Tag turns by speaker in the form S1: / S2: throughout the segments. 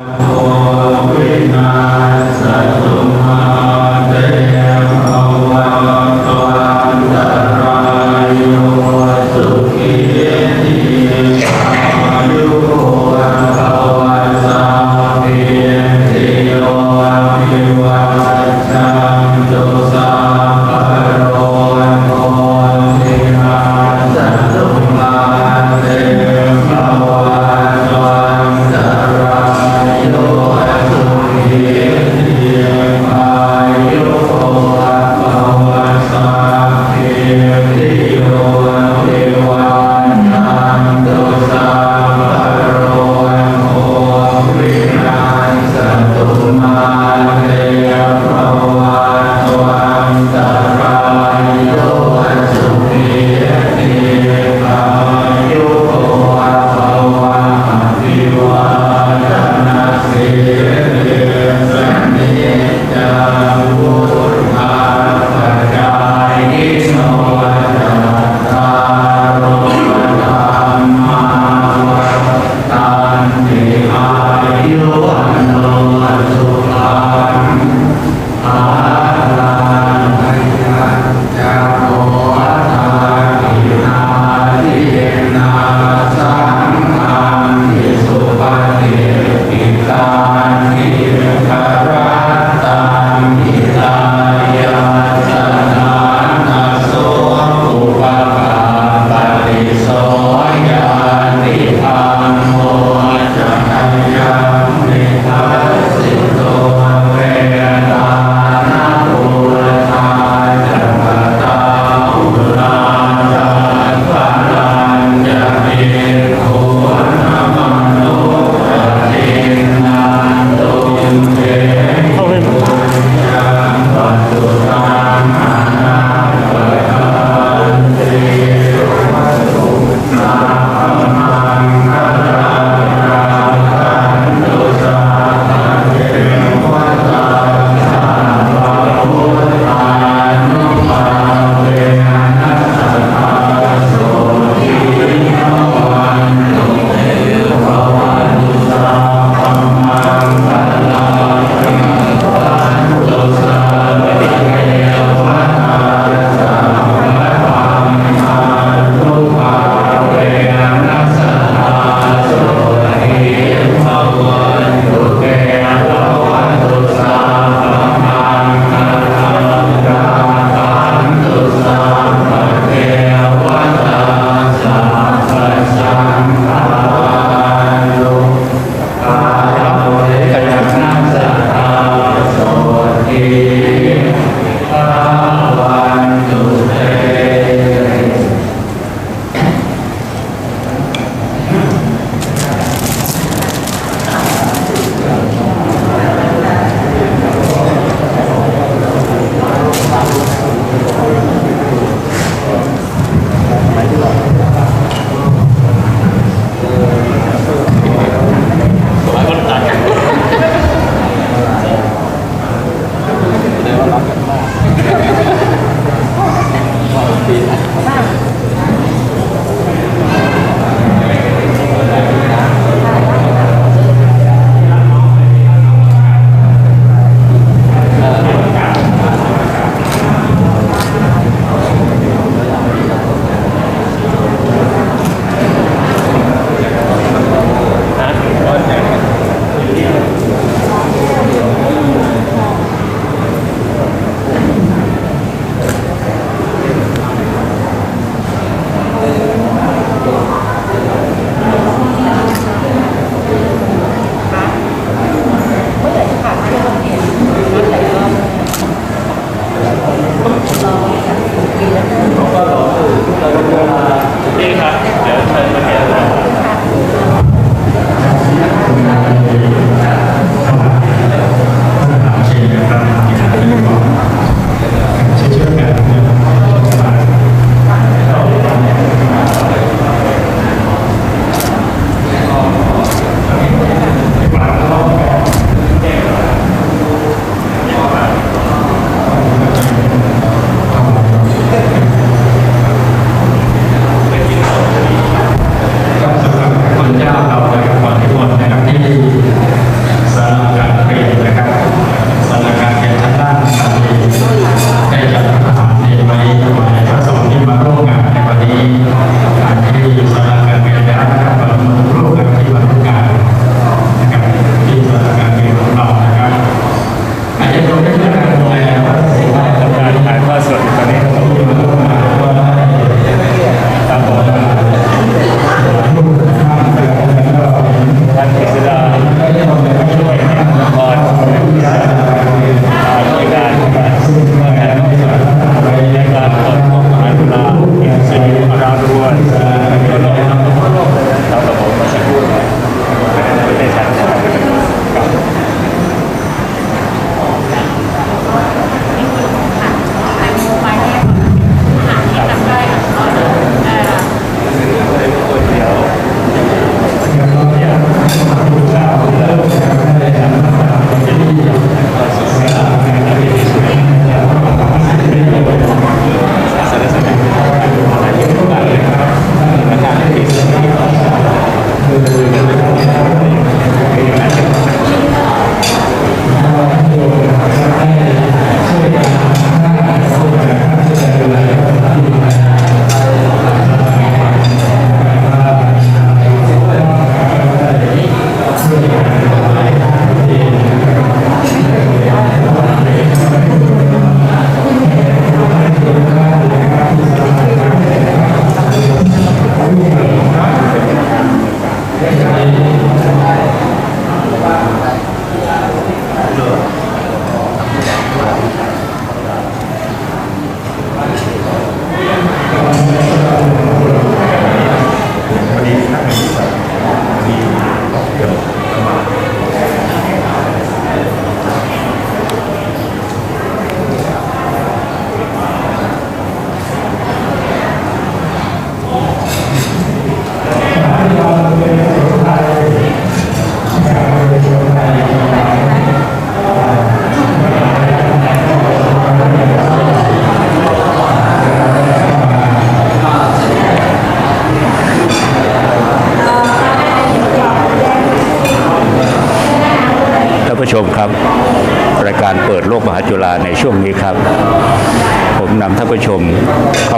S1: เ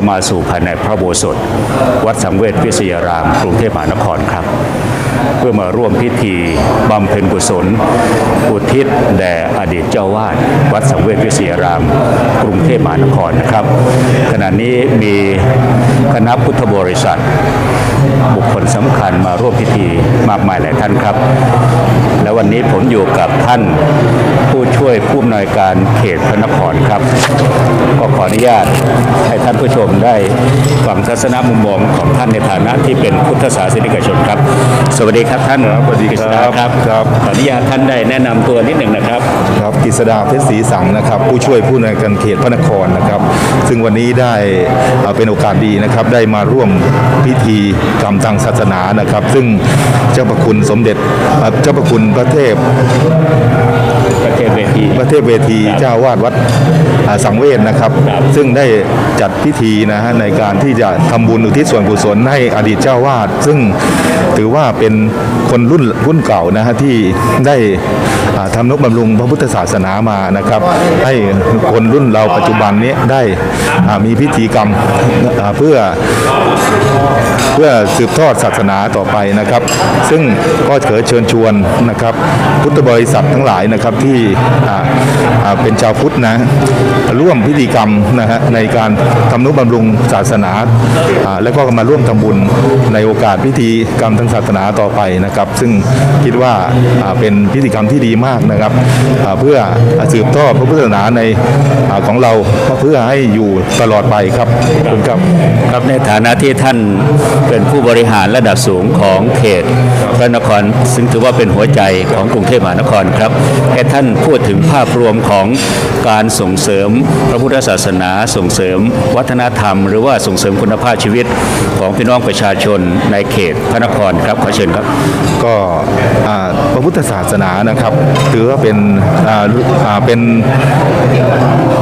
S1: มาสู่ภายในพระโบสถวัดสังเวชวิศยาราม กรุงเทพมหานครครับ เพื่อมาร่วมพิธีบำเพ็ญกุศล อุทิศแด่อดีตเจ้าวาดวัดสังเวชวิทยาราม กรุงเทพมหานครนะครับ ขณะนี้มีคณะพุทธบริษัท บุคคลสำคัญมาร่วมพิธีมากมายหลายท่านครับ และวันนี้ผมอยู่กับท่านผู้ช่วยผู้อำนวยการเขตพระนครครับ ก็ขออนุญาตให้ท่านผู้ชมได้ฟังทัศนมุมมองของท่านในฐานะที่เป็นพุทธศาสนิกชนครับสวัสดีครับท่าน
S2: สวัสดีครับ
S1: กฤษณาครับ
S2: ครับ
S1: ขออนุญาตท่านได้แนะนำตัวนิดหนึ่งนะครับ
S2: ครับกฤษดาเพชรศรีสังนะครับ ผู้ช่วยผู้ในวยการเขตพระนครนะครับ ซึ่งวันนี้ได้เอ่อเป็นโอกาสดีนะครับ ได้มาร่วมพิธีกรรมทางศาสนานะครับ ซึ่งเจ้าประคุณสมเด็จเอ่อเจ้าประคุณพระเทพ
S1: ประเทศเวที
S2: พระเทพเวที
S1: ครับ
S2: เจ้าวาดวัดอ่าสังเวชนะครับ
S1: ครับ
S2: ซึ่งได้จัดพิธีนะฮะในการที่จะทำบุญอุทิศส่วนกุศลให้อดีตเจ้าวาดซึ่งถือว่าเป็นคนรุ่นรุ่นเก่านะฮะที่ได้อ่าทำนุบำรุงพระพุทธศาสนามานะครับ ให้คนรุ่นเราปัจจุบันนี้ได้มีพิธีกรรมเพื่อเพื่อสืบทอดศาสนาต่อไปนะครับ ซึ่งก็เขอเชิญชวนนะครับ พุทธบริษัททั้งหลายนะครับที่เป็นชาวพุทธนะร่วมพิธีกรรมนะฮะในการทำนุบำรุงศาสนาอ่าแล้วก็มาร่วมทำบุญในโอกาสพิธีกรรมทางศาสนาต่อไปนะครับ ซึ่งคิดว่าเป็นพิธีกรรมที่ดีมากนะครับเพื่อสืบทอดพระพุทธศาสนาในของเราเพื่อให้อยู่ตลอดไปครับขอบคุณครับ
S1: ครับในฐานะที่ท่านเป็นผู้บริหารระดับสูงของเขตพระนคร ซึ่งถือว่าเป็นหัวใจของกรุงเทพมหานครครับให้ท่านพูดถึงภาพรวมของการส่งเสริมพระพุทธศาสนาส่งเสริมวัฒนธรรม หรือว่าส่งเสริมคุณภาพชีวิตของพี่น้องประชาชนในเขตพระนครครับขอเชิญครับ
S2: ก็พระพุทธศาสนานะครับ ถือว่าเป็นเป็น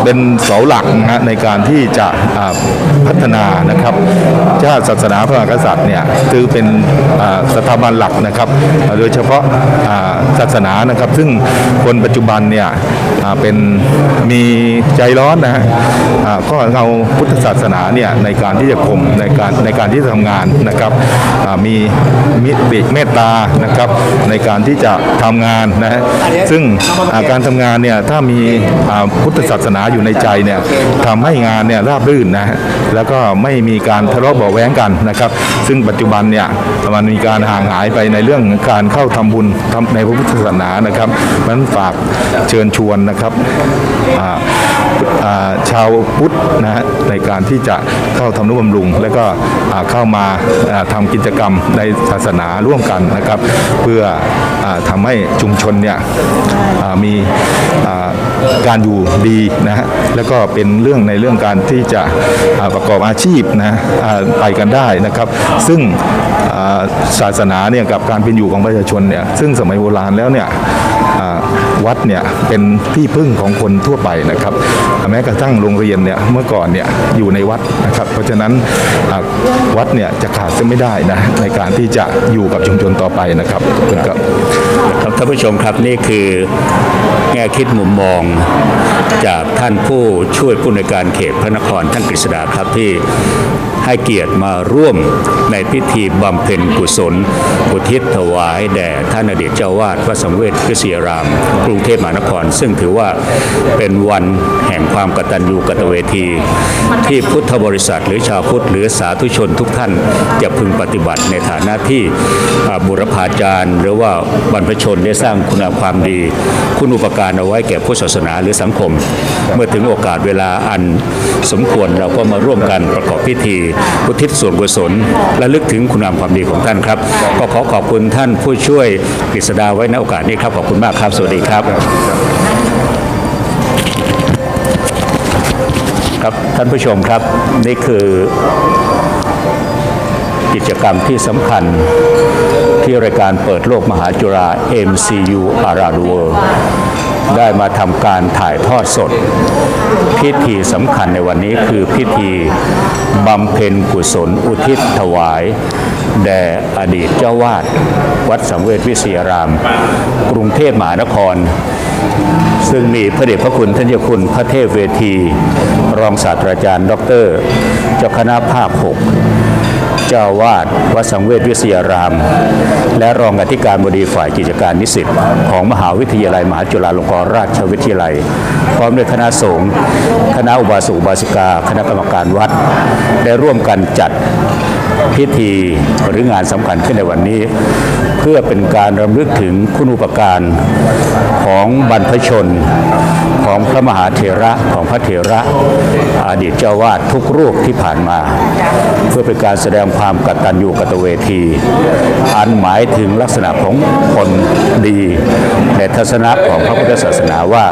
S2: เป็นเสาหลักนะในการที่จะพัฒนานะครับชาติศาสนาพระมหากษัตริย์เนี่ยถือเป็นสถาบันหลักนะครับ โดยเฉพาะศาสนานะครับซึ่งคนปัจจุบันเนี่ยเป็นมีใจร้อนนะฮะก็เอาพุทธศาสนาเนี่ยในการที่จะข่มในการในการที่จะทำงานนะครับมีมิตรเมตตานะครับในการที่จะทำงานนะฮะซึ่งาการทำงานเนี่ยถ้ามีพุทธศาสนาอยู่ในใจเนี่ยทำให้งานเนี่ยราบรื่นนะฮะแล้วก็ไม่มีการทะเลาะเบาแว้งกันนะครับ ซึ่งปัจจุบันเนี่ยมันมีการห่างหายไปในเรื่องการเข้าทำบุญทำในพระพุทธศาสนานะครับนั้นฝากเชิญชวนนะครับ ชาวพุทธนะฮะในการที่จะเข้าทำนุบำรุง และก็เข้ามาทำกิจกรรมในศาสนาร่วมกันนะครับ เพื่ออทำให้ชุมชนเนี่ยมีการอยู่ดีนะฮะแล้วก็เป็นเรื่องในเรื่องการที่จะประกอบอาชีพนะไปกันได้นะครับ ซึ่งศาสนาเนี่ยกับการเป็นอยู่ของประชาชนเนี่ยซึ่งสมัยโบราณแล้วเนี่ยวัดเนี่ยเป็นที่พึ่งของคนทั่วไปนะครับ แม้กระทั่งโรงเรียนเนี่ยเมื่อก่อนเนี่ยอยู่ในวัดนะครับ เพราะฉะนั้นวัดเนี่ยจะขาดจะไม่ได้นะในการที่จะอยู่กับชุมชนต่อไปนะครับคุณครับ
S1: ครับท่านผู้ชมครับนี่คือแง่คิดมุมมองจากท่านผู้ช่วยผู้ในการเขตพระนครท่านกฤษดาครับที่ ให้เกียรติมาร่วมในพิธีบำเพ็ญกุศลอุทิศถวายแด่ท่านอดีตเจ้าวาดวัดสังเวชพิเศษราม กรุงเทพมหานคร ซึ่งถือว่าเป็นวันแห่งความกตัญญูกตเวที ที่พุทธบริษัทหรือชาวพุทธหรือสาธุชนทุกท่านจะพึงปฏิบัติในฐานะที่บุรพาจารย์ หรือว่าบรรพชนได้สร้างคุณงามความดี คุณอุปการเอาไว้แก่พุทธศาสนาหรือสังคม เมื่อถึงโอกาสเวลาอันสมควรเราก็มาร่วมกันประกอบพิธีอุทิศส่วนกุศลและลึกถึงคุณงามความดีของท่านครับ ก็ขอขอบคุณท่านผู้ช่วยกฤษดาไว้ในโอกาสนี้ครับ ขอบคุณมากครับ สวัสดีครับ ครับท่านผู้ชมครับ นี่คือกิจกรรมที่สำคัญที่รายการเปิดโลกมหาจุฬา MCU Around the World ได้มาทำการถ่ายทอดสด พิธีสำคัญในวันนี้คือพิธีบำเพ็ญกุศลอุทิศถวาย แด่อดีตเจ้าวาด วัดสังเวชวิเศษราม กรุงเทพมหานคร ซึ่งมีพระเดชพระคุณท่านเจ้าคุณพระเทพเวที รองศาสตราจารย์ ดร เจ้าคณะภาค 6 เจ้าวาดวัดสังเวชวิทยาราม และรองอธิการบดีฝ่ายกิจการนิสิตของมหาวิทยาลัยมหาจุฬาลงกรณราชวิทยาลัย พร้อมด้วยคณะสงฆ์คณะอุบาสกอุบาสิกา คณะกรรมการวัด ได้ร่วมกันจัดพิธีหรืองานสำคัญขึ้นในวันนี้ เพื่อเป็นการรำลึกถึงคุณอุปการของบรรพชน ของพระมหาเถระของพระเถระอดีตเจ้าวาดทุกรูปที่ผ่านมา เพื่อเป็นการแสดงความกตัญญูกตเวที อันหมายถึงลักษณะของคนดีในทัศนะของพระพุทธศาสนาว่า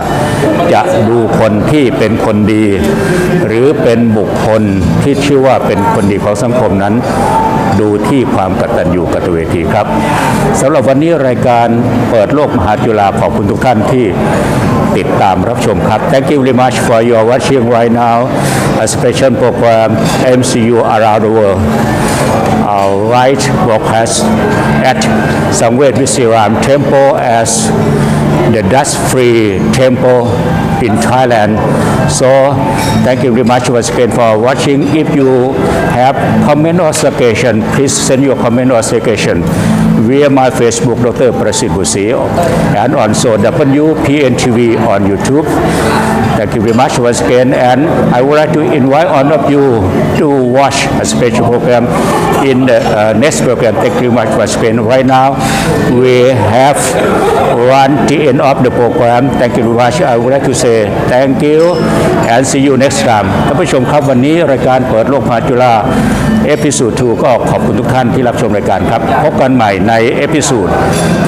S1: จะดูคนที่เป็นคนดี หรือเป็นบุคคลที่ชื่อว่าเป็นคนดีของสังคมนั้น ดูที่ความกตัญญูกตเวทีครับสำหรับวันนี้รายการเปิดโลกมหาจุฬาขอบคุณทุกท่านที่ติดตามรับชมครับ Thank you very much for your watching right now a special program MCU around the world our right broadcast at Sangwet Visiram Temple as the dust-free temple in Thailand. So thank you very much once again for watching. If you have comment or suggestion, please send your comment or suggestion via my Facebook, Dr. Prasid Busi, and also WPNTV on YouTube. Thank you very much once again, and I would like to invite all of you to watch a special program in the uh, next program. Thank you very much once again. Right now, we have run the end of the program. Thank you very much. I would like to say thank you and see you next time. ท่านผู้ชมครับวันนี้รายการเปิดโลกมหาจุฬาเอพิสูด2ก็ขอบคุณทุกท่านที่รับชมรายการครับ พบกันใหม่ในเอพิสูด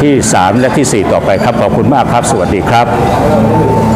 S1: ที่ 3 และที่ 4 ต่อไปครับ ขอบคุณมากครับ สวัสดีครับ